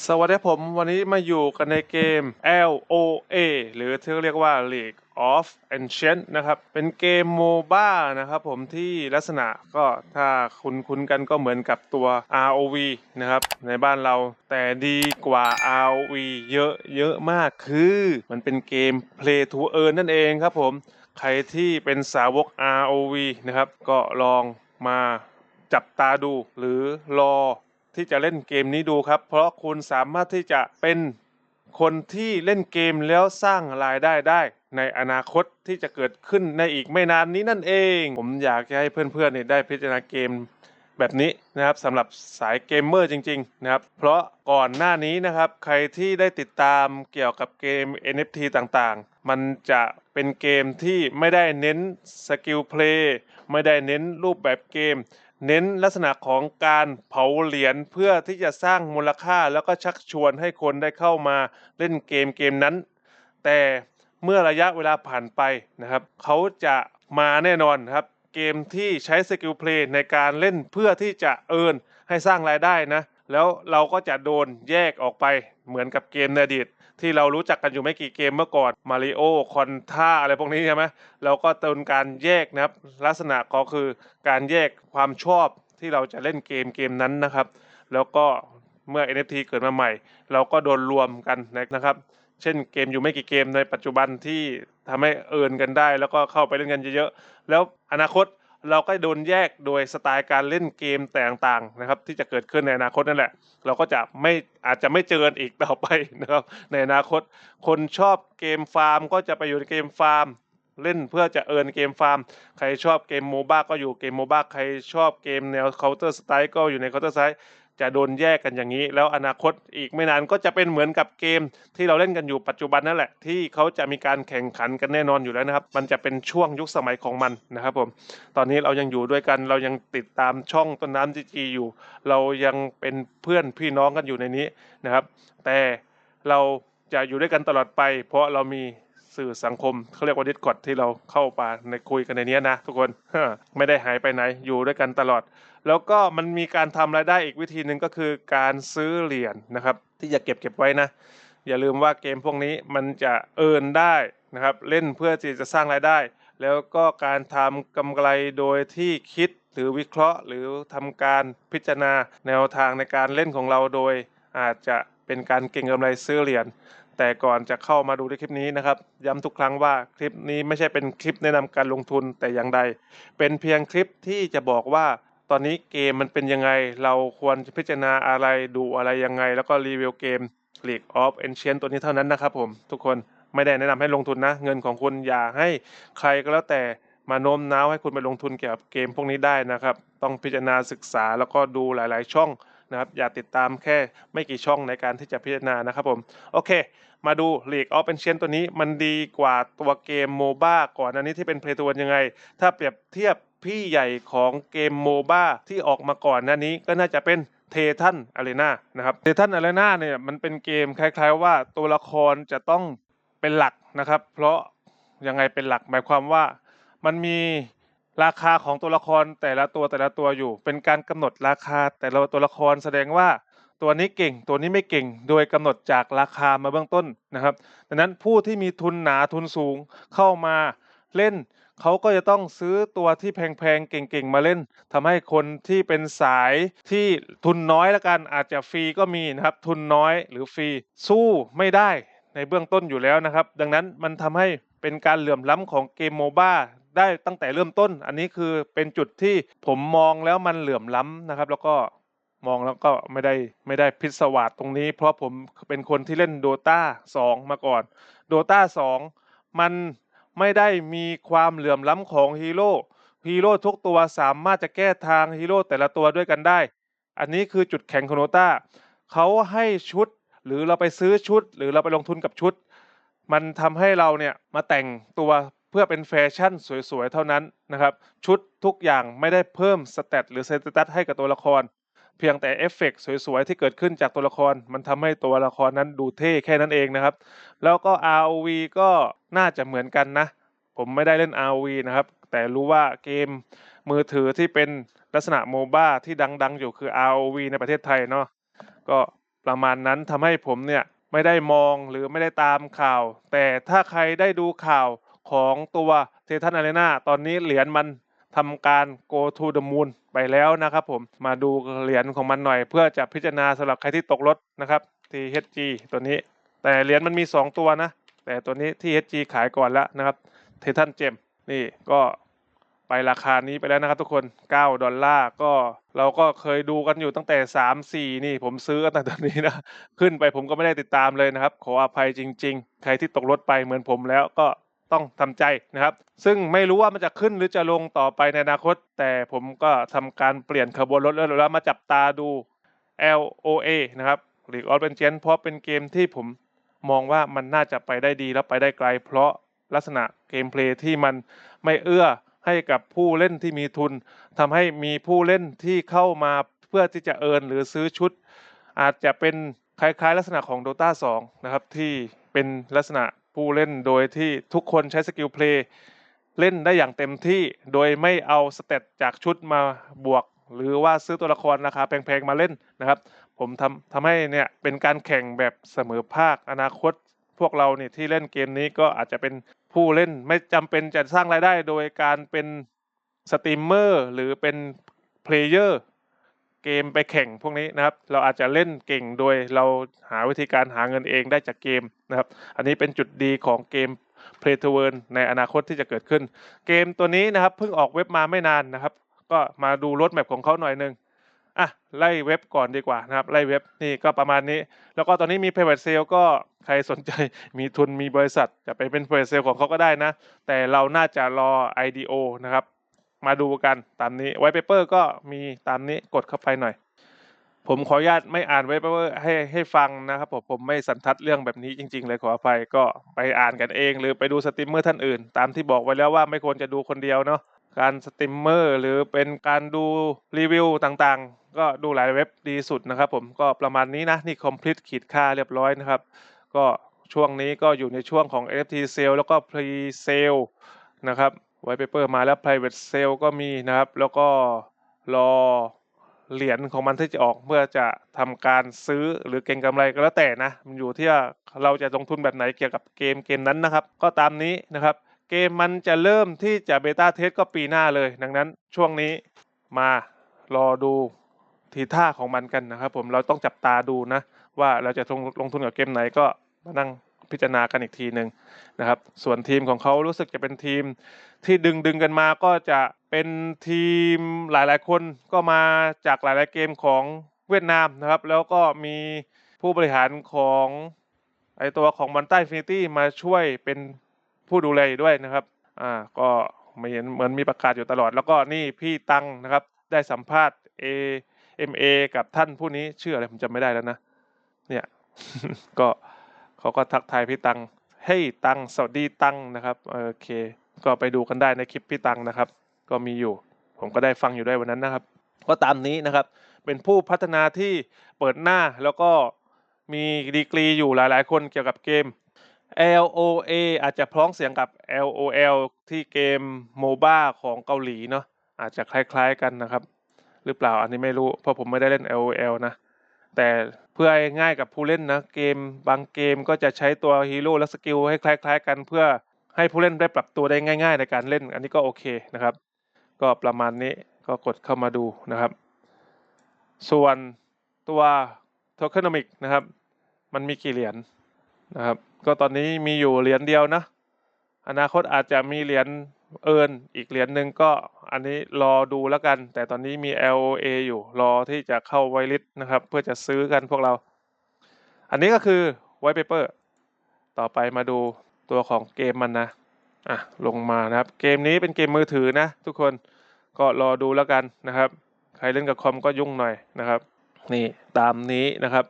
สวัสดีผมวันนี้มาอยู่กันในเกม LOA หรือที่เรียกว่า League of Ancient นะครับ เป็นเกมโมบ้านะครับผมที่ลักษณะก็ถ้าคุณคุ้นกันก็เหมือนกับตัว ROV นะครับ ในบ้านเราแต่ดีกว่า ROV เยอะเยอะมากคือมันเป็นเกม Play to Earn นั่นเองครับผม ใครที่เป็นสาวก ROV นะครับ ก็ลองมาจับตาดูหรือรอ ที่จะเล่นเกมนี้ดูครับ เพราะคุณสามารถที่จะเป็นคนที่เล่นเกมแล้วสร้างรายได้ได้ ในอนาคตที่จะเกิดขึ้นในอีกไม่นานนี้นั่นเอง ผมอยากจะให้เพื่อนๆเนี่ยได้พิจารณาเกมแบบนี้นะครับสำหรับสายเกมเมอร์จริงๆนะครับเพราะก่อนหน้านี้นะครับใครที่ได้ติดตามเกี่ยวกับเกม NFT ต่างๆ มันจะเป็นเกมที่ไม่ได้เน้นสกิลเพลย์ไม่ได้เน้นรูปแบบเกม เน้นลักษณะของการเผาเหรียญเพื่อที่จะสร้างมูลค่าแล้วก็ชักชวนให้คนได้เข้ามาเล่นเกมเกมนั้น แต่เมื่อระยะเวลาผ่านไปนะครับเขาจะมาแน่นอนครับเกมที่ใช้สกิลเพลย์ในการเล่นเพื่อที่จะเอินให้สร้างรายได้นะ แล้วเราก็จะโดนแยกออกไปเหมือนกับเกมในอดีต ที่เรารู้จักกันอยู่ไม่กี่เกมเมื่อก่อนมาริโอคอนท่าอะไรพวกนี้ใช่ไหมเราก็โดนการแยกนะครับ ลักษณะก็คือการแยกความชอบที่เราจะเล่นเกมเกมนั้นนะครับ แล้วก็เมื่อ NFT เกิดมาใหม่ เราก็โดนรวมกันนะครับ เช่นเกมอยู่ไม่กี่เกมในปัจจุบันที่ทำให้เอินกันได้ แล้วก็เข้าไปเล่นกันเยอะๆแล้วอนาคต เราก็โดนแยกโดยสไตล์การเล่นเกมต่างๆนะครับ ที่จะเกิดขึ้นในอนาคตนั่นแหละ เราก็จะไม่อาจจะไม่เจอกันอีกต่อไปนะครับในอนาคต คนชอบเกมฟาร์ม ก็จะไปอยู่ในเกมฟาร์ม เล่นเพื่อจะเอินเกมฟาร์ม ใครชอบเกมโมบ้าก็อยู่เกมโมบ้าใครชอบเกมแนวเคาน์เตอร์สไตล์ก็อยู่ในเคาน์เตอร์สไตล์ จะโดนแยกกันอย่างนี้ แล้วอนาคตอีกไม่นานก็จะเป็นเหมือนกับเกม ที่เราเล่นกันอยู่ปัจจุบันนั่นแหละ ที่เขาจะมีการแข่งขันกันแน่นอนอยู่แล้วนะครับ มันจะเป็นช่วงยุคสมัยของมันนะครับผมตอนนี้เรายังอยู่ด้วยกันเรายังติดตามช่องต้นน้ำจีจีอยู่ เรายังเป็นเพื่อนพี่น้องกันอยู่ในนี้นะครับ แต่เราจะอยู่ด้วยกันตลอดไป เพราะเรามี สื่อสังคมเขาเรียกว่า Discord ที่เราเข้ามาในคุยกันในนี้นะทุกคนไม่ได้หายไปไหนอยู่ด้วยกันตลอด แล้วก็มันมีการทำรายได้อีกวิธีหนึ่งก็คือการซื้อเหรียญนะครับ ที่จะเก็บเก็บไว้นะ อย่าลืมว่าเกมพวกนี้มันจะเอินได้นะครับ เล่นเพื่อที่จะสร้างรายได้ แล้วก็การทำกำไรโดยที่คิดหรือวิเคราะห์ หรือทำการพิจารณาแนวทางในการเล่นของเราโดยอาจจะเป็นการเก็งกำไรซื้อเหรียญ แต่ก่อนจะเข้ามาดูในคลิปนี้นะครับ ย้ำทุกครั้งว่าคลิปนี้ไม่ใช่เป็นคลิปแนะนำการลงทุนแต่อย่างใด เป็นเพียงคลิปที่จะบอกว่าตอนนี้เกมมันเป็นยังไง เราควรพิจารณาอะไรดูอะไรยังไง แล้วก็รีวิวเกม League of Ancient ตัวนี้เท่านั้นนะครับผมทุกคนไม่ได้แนะนำให้ลงทุนนะ เงินของคุณอย่าให้ใครก็แล้วแต่มาโน้มน้าวให้คุณไปลงทุนเกี่ยวกับเกมพวกนี้ได้นะครับ ต้องพิจารณาศึกษาแล้วก็ดูหลาย ๆ ช่อง นะครับ อย่าติดตามแค่ไม่กี่ช่องในการที่จะพิจารณานะครับผม โอเค มาดู League of Ancients ตัวนี้มันดีกว่าตัวเกมโมบ้าก่อนอันนี้ที่เป็นเพลย์ตัวยังไง ถ้าเปรียบเทียบพี่ใหญ่ของเกมโมบ้าที่ออกมาก่อนหน้านี้ก็น่าจะเป็นเททันอารีนานะครับเททันอารีนาเนี่ยมันเป็นเกมคล้าย ๆ ว่าตัวละครจะต้องเป็นหลักนะครับ เพราะยังไงเป็นหลักหมายความว่ามันมี ราคาของตัวละครแต่ละตัวแต่ละตัวอยู่ เป็นการกำหนดราคาแต่ละตัวละครแสดงว่าตัวนี้เก่ง ตัวนี้ไม่เก่ง โดยกำหนดจากราคามาเบื้องต้นนะครับ ดังนั้นผู้ที่มีทุนหนาทุนสูงเข้ามาเล่น เขาก็จะต้องซื้อตัวที่แพงๆเก่งๆมาเล่นทำให้คนที่เป็นสายที่ทุนน้อยละกันอาจจะฟรีก็มีนะครับ ทุนน้อยหรือฟรีสู้ไม่ได้ในเบื้องต้นอยู่แล้วนะครับ ดังนั้นมันทำให้เป็นการเหลื่อมล้ำของเกมโมบ้า ได้ตั้งแต่เริ่มต้น อันนี้คือเป็นจุดที่ผมมองแล้วมันเหลื่อมล้ำนะครับ แล้วก็มองแล้วก็ไม่ได้ไม่ได้พิศวาสตรงนี้ เพราะผมเป็นคนที่เล่นโดตา2มาก่อนโดตา2มันไม่ได้มีความเหลื่อมล้ำของฮีโร่ฮีโร่ทุกตัวสามารถจะแก้ทางฮีโร่แต่ละตัวด้วยกันได้ อันนี้คือจุดแข็งของโดตาเขาให้ชุดหรือเราไปซื้อชุด หรือเราไปลงทุนกับชุด มันทำให้เราเนี่ยมาแต่งตัว เพื่อเป็นแฟชั่นสวยๆ เท่านั้นนะครับ ชุดทุกอย่างไม่ได้เพิ่มสเตตหรือเซตตัสให้กับตัวละคร เพียงแต่เอฟเฟกต์สวยๆ ที่เกิดขึ้นจากตัวละคร มันทำให้ตัวละครนั้นดูเท่แค่นั้นเองนะครับ แล้วก็ ROV ก็น่าจะเหมือนกันนะ ผมไม่ได้เล่น ROV นะครับ แต่รู้ว่าเกมมือถือที่เป็นลักษณะโมบ้าที่ดังๆ อยู่คือ ROV ในประเทศไทยเนาะก็ประมาณนั้นทำให้ผมเนี่ยไม่ได้มองหรือไม่ได้ตามข่าว แต่ถ้าใครได้ดูข่าว ของตัวเททันอารีนาตอนนี้เหรียญมันทำการ go to the moon ไปแล้วนะครับผมมาดูเหรียญของมันหน่อย เพื่อจะพิจารณาสำหรับใครที่ตกรถนะครับ THG ตัวนี้ แต่เหรียญมันมี 2 ตัวนะ แต่ตัวนี้ THG ขายก่อนแล้วนะครับเททันเจมนี่ก็ไปราคานี้ไปแล้วนะครับทุกคน 9 ดอลลาร์ก็เราก็เคยดูกันอยู่ตั้งแต่ 3 4 นี่ผมซื้อตั้งแต่ตอนนี้นะ ขึ้นไปผมก็ไม่ได้ติดตามเลยนะครับ ขออภัยจริง ๆ ใครที่ตกรถไปเหมือนผมแล้วก็ ต้องทำใจนะครับ ซึ่งไม่รู้ว่ามันจะขึ้นหรือจะลงต่อไปในอนาคต แต่ผมก็ทำการเปลี่ยนขบวนรถแล้วมาจับตาดู LOA นะครับ League of Legends เพราะเป็นเกมที่ผมมองว่ามันน่าจะไปได้ดีและไปได้ไกล เพราะลักษณะเกมเพลย์ที่มันไม่เอื้อให้กับผู้เล่นที่มีทุนทำให้มีผู้เล่นที่เข้ามาเพื่อที่จะเอินหรือซื้อชุด อาจจะเป็นคล้ายๆ ลักษณะของ Dota 2 นะครับที่เป็นลักษณะ ผู้เล่นโดยที่ทุกคนใช้สกิลเพลย์เล่นได้อย่างเต็มที่โดยไม่เอาสเตตจากชุดมาบวก หรือว่าซื้อตัวละครราคาแพงๆมาเล่นนะครับ ผมทำทำให้เนี่ยเป็นการแข่งแบบเสมอภาคอนาคต พวกเราเนี่ยที่เล่นเกมนี้ก็อาจจะเป็นผู้เล่นไม่จำเป็นจะสร้างรายได้ โดยการเป็นสตรีมเมอร์หรือเป็นเพลเยอร์ เกมไปแข่งพวกนี้นะครับ เราอาจจะเล่นเก่งโดยเราหาวิธีการหาเงินเองได้จากเกมนะครับ อันนี้เป็นจุดดีของเกม Play to Earn ในอนาคตที่จะเกิดขึ้น เกมตัวนี้นะครับเพิ่งออกเว็บมาไม่นานนะครับ ก็มาดูรถแมพของเขาหน่อยนึงอะไล่เว็บก่อนดีกว่านะครับ ไล่เว็บนี่ก็ประมาณนี้ แล้วก็ตอนนี้มี private sale ก็ใครสนใจมีทุนมีบริษัท จะไปเป็น private sale ของเขาก็ได้นะ แต่เราน่าจะรอ IDO นะครับ มาดูกันตามนี้ white paper ก็มีตามนี้กดเข้าไปหน่อย ผมขออนุญาตไม่อ่าน white paper ให้ให้ฟังนะครับผมผมไม่สันทัดเรื่องแบบนี้จริง ๆ เลยขออภัยก็ไปอ่านกันเอง หรือไปดูสตรีมเมอร์ท่านอื่น ตามที่บอกไว้แล้วว่าไม่ควรจะดูคนเดียวเนาะการสตรีมเมอร์หรือเป็นการดูรีวิวต่างๆ ก็ดูหลายเว็บดีสุดนะครับผมก็ประมาณนี้นะ นี่ complete ขีดค่าเรียบร้อยนะครับ ก็ช่วงนี้ก็อยู่ในช่วงของ NFT sale แล้วก็ pre sale นะครับ white paper มาแล้ว private sale ก็มีนะครับ แล้วก็รอเหรียญของมันที่จะออกเพื่อจะทำการซื้อหรือเก็งกำไรก็แล้วแต่นะ มันอยู่ที่ว่าเราจะลงทุนแบบไหนเกี่ยวกับเกมเกมนั้นนะครับ ก็ตามนี้นะครับ เกมมันจะเริ่มที่จะเบต้าเทสก็ปีหน้าเลย ดังนั้นช่วงนี้มารอดูทีท่าของมันกันนะครับ ผมเราต้องจับตาดูนะ ว่าเราจะลงลงทุนกับเกมไหนก็มานั่ง พิจารณากันอีกทีหนึ่งนะครับ ส่วนทีมของเขารู้สึกจะเป็นทีมที่ดึงดึงกันมาก็จะเป็นทีมหลายๆ คนก็มาจากหลายๆเกมของเวียดนามนะครับ แล้วก็มีผู้บริหารของไอตัวของมันใต้ฟินิตี้มาช่วยเป็นผู้ดูแลด้วยนะครับอ่าก็ไม่เห็นเหมือนมีประกาศอยู่ตลอด แล้วก็นี่พี่ตังนะครับได้สัมภาษณ์ A MA กับท่านผู้นี้ชื่ออะไรผมจำไม่ได้แล้วนะ เนี่ย ก็ เขาก็ทักทายพี่ตังเฮ้ยตังสวัสดีตังนะครับโอเค ก็ไปดูกันได้ในคลิปพี่ตังนะครับ ก็มีอยู่ ผมก็ได้ฟังอยู่ด้วยวันนั้นนะครับ ก็ตามนี้นะครับ เป็นผู้พัฒนาที่เปิดหน้าแล้วก็มีดีกรีอยู่หลาย ๆ คนเกี่ยวกับเกม LOA อาจจะพ้องเสียงกับ LOL ที่เกมโมบ้าของเกาหลีเนาะอาจจะคล้าย ๆ กันนะครับ หรือเปล่าอันนี้ไม่รู้เพราะผมไม่ได้เล่น LOL นะ แต่เพื่อให้ง่ายกับผู้เล่นนะเกม บางเกมก็จะใช้ตัวฮีโร่และสกิลให้คล้าย ๆ กันเพื่อให้ผู้เล่นได้ปรับตัวได้ง่าย ๆ ในการเล่น อันนี้ก็โอเคนะครับ ก็ประมาณนี้ก็กดเข้ามาดูนะครับ ส่วนตัว tokenomic นะครับ มันมีกี่เหรียญนะครับ ก็ตอนนี้มีอยู่เหรียญเดียวนะ อนาคตอาจจะมีเหรียญ เอินอีกเหรียญหนึ่งก็อันนี้รอดูแล้วกัน แต่ตอนนี้มี LOA อยู่รอที่จะเข้าไวลิสนะครับ เพื่อจะซื้อกันพวกเรา อันนี้ก็คือ white paper ต่อไปมาดูตัวของเกมมันนะอะลงมานะครับ เกมนี้เป็นเกมมือถือนะ ทุกคนก็รอดูแล้วกันนะครับ ใครเล่นกับคอมก็ยุ่งหน่อยนะครับ นี่ตามนี้นะครับ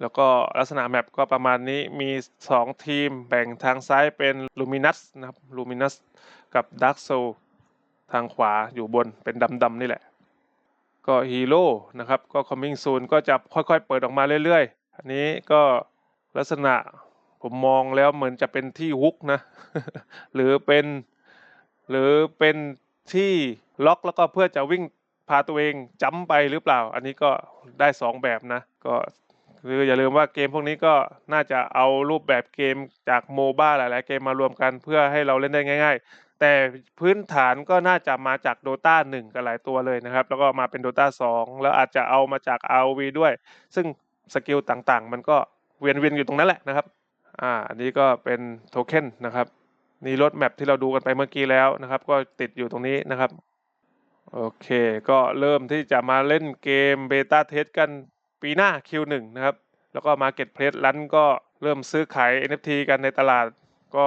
แล้วก็ลักษณะแมปก็ประมาณนี้มี 2 ทีมแบ่งทางซ้ายเป็น Luminous นะครับ Luminous กับ Dark Soul ทางขวาอยู่บนเป็นดำๆนี่แหละ ก็ฮีโร่นะครับ ก็ coming soon ก็จะค่อยๆ เปิดออกมาเรื่อยๆ อันนี้ก็ลักษณะผมมองแล้วเหมือนจะเป็นที่ฮุกนะ หรือเป็นหรือเป็นที่ล็อกแล้วก็เพื่อจะวิ่งพพาตัวเองจ้ำไปหรือเปล่า อันนี้ก็ได้สองแบบนะ ก็ คืออย่าลืมว่าเกมพวกนี้ก็น่าจะเอารูปแบบเกมจากโมบ้าหลาย ๆ เกมมารวมกันเพื่อให้เราเล่นได้ง่าย ๆ แต่พื้นฐานก็น่าจะมาจาก Dota 1 กันหลายตัวเลยนะครับ แล้วก็มาเป็น Dota 2 แล้วอาจจะเอามาจาก ROV ด้วย ซึ่งสกิลต่างๆ มันก็เวียนเวียนๆอยู่ตรงนั้นแหละนะครับ อ่า อันนี้ก็เป็นโทเค็นนะครับ นี่รถแมปที่เราดูกันไปเมื่อกี้แล้วนะครับ ก็ติดอยู่ตรงนี้นะครับ โอเค ก็เริ่มที่จะมาเล่นเกมเบต้าเทสกัน ปีหน้า Q1 นะครับ แล้วก็ Marketplace ลันก็เริ่มซื้อขาย NFT กันในตลาดก็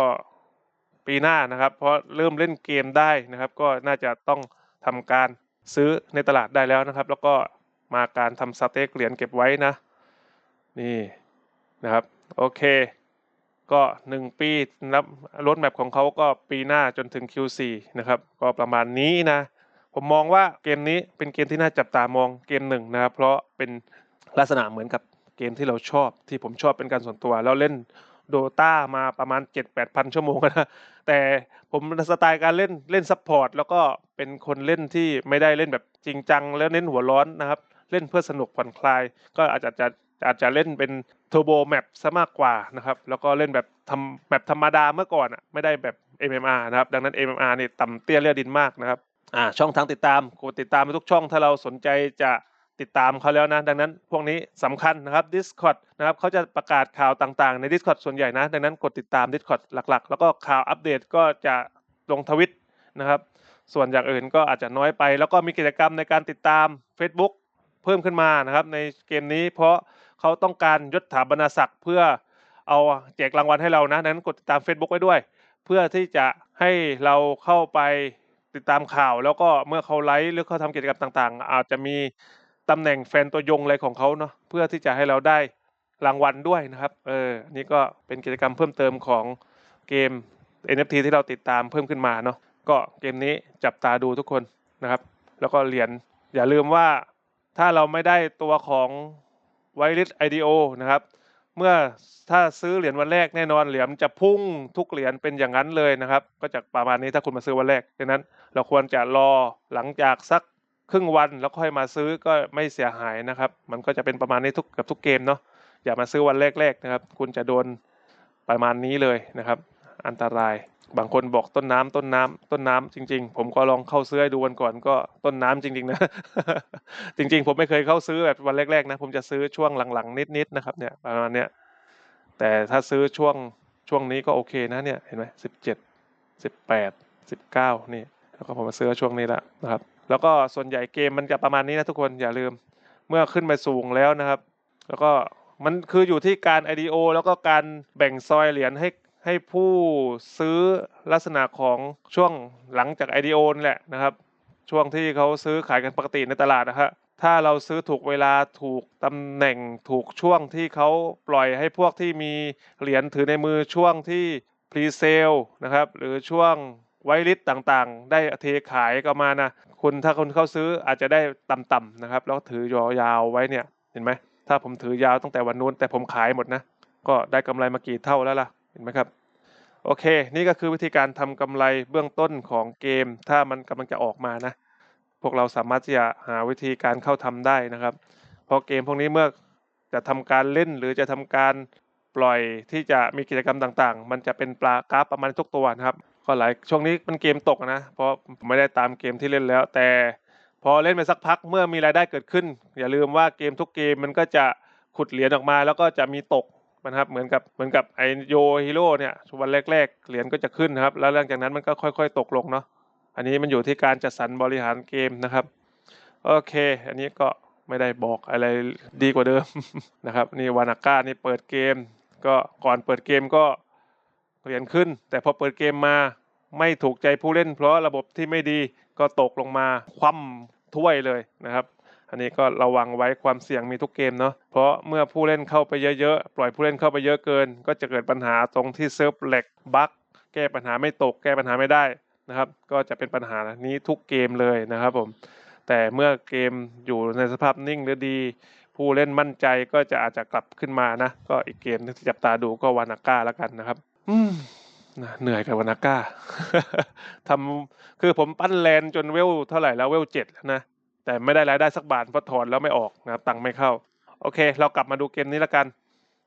ปีหน้านะครับ เพราะเริ่มเล่นเกมได้นะครับ ก็น่าจะต้องทำการซื้อในตลาดได้แล้วนะครับ แล้วก็มาการทำสเต็กเหรียญเก็บไว้นะ นี่นะครับ โอเค ก็หนึ่งปีนับรถแมพของเขาก็ปีหน้าจนถึง Q4 นะครับ ก็ประมาณนี้นะผมมองว่าเกมนี้เป็นเกมที่น่าจับตามองเกมหนึ่งนะครับ เพราะเป็น ลักษณะเหมือนกับเกมที่เราชอบที่ผมชอบเป็นการส่วนตัว แล้วเล่นโดตามาประมาณ 7-8พันชั่วโมงนะแต่ผมสไตล์การเล่นเล่นซัพพอร์ตแล้วก็เป็นคนเล่นที่ไม่ได้เล่นแบบจริงจัง แล้วเน้นหัวร้อนนะครับ เล่นเพื่อสนุกผ่อนคลาย ก็อาจจะจะอาจจะเล่นเป็นเทอร์โบแมปซะมากกว่านะครับแล้วก็เล่นแบบทำแบบธรรมดาเมื่อก่อนอะไม่ได้แบบ MMR นะครับดังนั้น MMR นี่ต่ำเตี้ยเลียดินมากนะครับอ่าช่องทางติดตามกดติดตามไปทุกช่องถ้าเราสนใจจะ ติดตามเขาแล้วนะ ดังนั้นพวกนี้สำคัญนะครับ Discord นะครับเขาจะประกาศข่าวต่างๆ ใน Discord ส่วนใหญ่นะ ดังนั้นกดติดตาม Discord หลักๆ แล้วก็ข่าวอัปเดตก็จะลงทวิตนะครับ ส่วนอย่างอื่นก็อาจจะน้อยไป แล้วก็มีกิจกรรมในการติดตาม Facebook เพิ่มขึ้นมานะครับ ในเกมนี้เพราะเขาต้องการยศถาบรรณศักดิ์เพื่อเอาแจกรางวัลให้เรานะดังนั้นกดติดตาม Facebook ไว้ด้วย เพื่อที่จะให้เราเข้าไปติดตามข่าว แล้วก็เมื่อเขาไลฟ์หรือเขาทำกิจกรรมต่าง ๆ อาจจะมี ตำแหน่งแฟนตัวยงอะไรของเขาเนาะเพื่อที่จะให้เราได้รางวัลด้วยนะครับ เอออันนี่ก็เป็นกิจกรรมเพิ่มเติมของเกม NFT ที่เราติดตามเพิ่มขึ้นมาเนาะ ก็เกมนี้จับตาดูทุกคนนะครับ แล้วก็เหรียญอย่าลืมว่าถ้าเราไม่ได้ตัวของไวริส IDO นะครับ เมื่อถ้าซื้อเหรียญวันแรกแน่นอนเหรียญจะพุ่งทุกเหรียญเป็นอย่างนั้นเลยนะครับ ก็จะประมาณนี้ถ้าคุณมาซื้อวันแรกดังนั้น เราควรจะรอหลังจากสัก ครึ่งวันแล้วค่อยมาซื้อก็ไม่เสียหายนะครับ มันก็จะเป็นประมาณนี้ทุกเกับทุกเกมเนาะอย่ามาซื้อวันแรกๆนะครับ คุณจะโดนประมาณนี้เลยนะครับ อันตรายบางคนบอกต้นน้ำต้นน้ำต้นน้ำจริง ๆ ผมก็ลองเข้าซื้อดูวันก่อนก็ต้นน้ำจริง ๆ นะ จริง ๆ ผมไม่เคยเข้าซื้อแบบวันแรกๆนะ ผมจะซื้อช่วงหลังๆ นิดๆนะครับเนี่ยประมาณเนี้ยแต่ถ้าซื้อช่วงช่วงนี้ก็โอเคนะเนี่ยเห็นไหมสิบเจ็ดสิบแปดสิบเก้านี่แล้วก็ผมมาซื้อช่วงนี้ละนะครับ แล้วก็ส่วนใหญ่เกมมันจะประมาณนี้นะทุกคนอย่าลืม เมื่อขึ้นไปสูงแล้วนะครับ แล้วก็มันคืออยู่ที่การ IDO แล้วก็การแบ่งซอยเหรียญให้ให้ผู้ซื้อลักษณะของช่วงหลังจาก IDO นี่แหละนะครับ ช่วงที่เขาซื้อขายกันปกติในตลาดนะฮะถ้าเราซื้อถูกเวลาถูกตำแหน่งถูกช่วงที่เขาปล่อยให้พวกที่มีเหรียญถือในมือช่วงที่พรีเซลนะครับหรือช่วงไวลิสต่างๆ ได้เทขายก็มานะ คุณถ้าคนเข้าซื้ออาจจะได้ต่ำๆนะครับ แล้วถือยาวๆไว้เนี่ยเห็นไหมถ้าผมถือยาวตั้งแต่วันนู้นแต่ผมขายหมดนะ ก็ได้กำไรมากี่เท่าแล้วล่ะเห็นไหมครับโอเค นี่ก็คือวิธีการทำกำไรเบื้องต้นของเกม ถ้ามันกำลังจะออกมานะ พวกเราสามารถที่จะหาวิธีการเข้าทำได้นะครับ เพราะเกมพวกนี้เมื่อจะทำการเล่นหรือจะทำการปล่อยที่จะมีกิจกรรมต่างๆ มันจะเป็นปลากราฟประมาณทุกตัวนะครับ ก็หลายช่วงนี้มันเกมตกนะ เพราะไม่ได้ตามเกมที่เล่นแล้ว แต่พอเล่นไปสักพักเมื่อมีรายได้เกิดขึ้น อย่าลืมว่าเกมทุกเกมมันก็จะขุดเหรียญออกมา แล้วก็จะมีตกนะครับเหมือนกับเหมือนกับไอโยฮีโร่เนี่ยวันแรก ๆ เหรียญก็จะขึ้นครับ แล้วหลังจากนั้นมันก็ค่อย ๆ ตกลงเนาะอันนี้มันอยู่ที่การจัดสรรบริหารเกมนะครับโอเค อันนี้ก็ไม่ได้บอกอะไรดีกว่าเดิมนะครับนี่วานาก้านี่เปิดเกม ก็ก่อนเปิดเกมก็ เหรียญขึ้น แต่พอเปิดเกมมาไม่ถูกใจผู้เล่น เพราะระบบที่ไม่ดีก็ตกลงมาคว่ำถ้วยเลยนะครับอันนี้ก็ระวังไว้ความเสี่ยงมีทุกเกมเนาะ เพราะเมื่อผู้เล่นเข้าไปเยอะๆ ปล่อยผู้เล่นเข้าไปเยอะเกิน ก็จะเกิดปัญหาตรงที่เซิร์ฟแหลกบั๊กแก้ปัญหาไม่ตก แก้ปัญหาไม่ได้นะครับ ก็จะเป็นปัญหานี้ทุกเกมเลยนะครับผม แต่เมื่อเกมอยู่ในสภาพนิ่งหรือดี ผู้เล่นมั่นใจก็จะอาจจะกลับขึ้นมานะ ก็อีกเกมที่จับตาดูก็วานาก้าแล้วกันนะครับ อืมนะเหนื่อยกับวานาก้าทำคือผมปั้นแลนจนเวลเท่าไหร่แล้วเวลเจ็ดแล้วนะ แต่ไม่ได้รายได้สักบาทเพราะถอนแล้วไม่ออกนะครับตังค์ไม่เข้า โอเค เรากลับมาดูเกมนี้ละกัน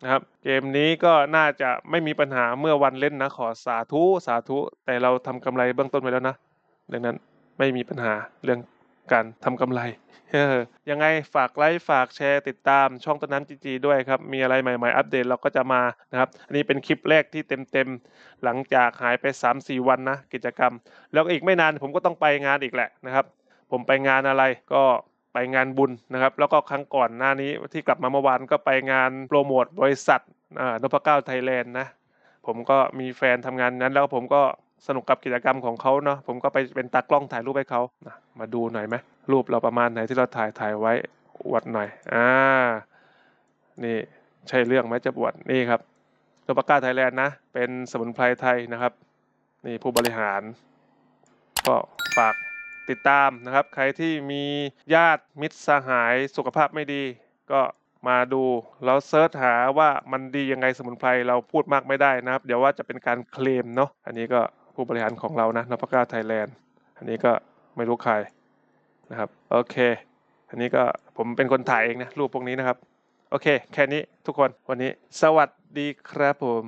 นะครับ เกมนี้ก็น่าจะไม่มีปัญหาเมื่อวันเล่นนะ ขอสาธุสาธุ แต่เราทำกำไรเบื้องต้นไว้แล้วนะดังนั้นไม่มีปัญหาเรื่อง การทำกำไรยังไงฝากไลค์ฝากแชร์ติดตามช่องต้นน้ำจีจีด้วยครับ มีอะไรใหม่ๆ อัปเดตเราก็จะมานะครับ อันนี้เป็นคลิปแรกที่เต็มๆ หลังจากหายไป 3-4 วันนะ กิจกรรม แล้วก็อีกไม่นานผมก็ต้องไปงานอีกแหละนะครับ ผมไปงานอะไรก็ไปงานบุญนะครับ แล้วก็ครั้งก่อนหน้านี้ที่กลับมาเมื่อวานก็ไปงานโปรโมทบริษัทอ่านพเก้าไทยแลนด์นะ ผมก็มีแฟนทำงานนั้นแล้วผมก็ สนุกกับกิจกรรมของเขาเนาะผมก็ไปเป็นตากล้องถ่ายรูปให้เขานะมาดูหน่อยไหมรูปเราประมาณไหนที่เราถ่ายถ่ายไว้อวดหน่อยอ่านี่ใช่เรื่องไหมจะบวชนี่ครับนพเก้าไทยแลนด์นะเป็นสมุนไพรไทยนะครับ นี่ผู้บริหาร ก็ฝากติดตามนะครับ ใครที่มีญาติมิตรสหายสุขภาพไม่ดี ก็มาดูแล้วเซิร์ชหาว่ามันดียังไงสมุนไพรเราพูดมากไม่ได้นะครับ เดี๋ยวว่าจะเป็นการเคลมเนาะอันนี้ก็ ผู้บริหารของเรานะนพก้าไทยแลนด์อันนี้ก็ไม่รู้ใครนะครับโอเค อันนี้ก็ผมเป็นคนถ่ายเองนะรูปพวกนี้นะครับ โอเค แค่นี้ทุกคนวันนี้ สวัสดีครับผม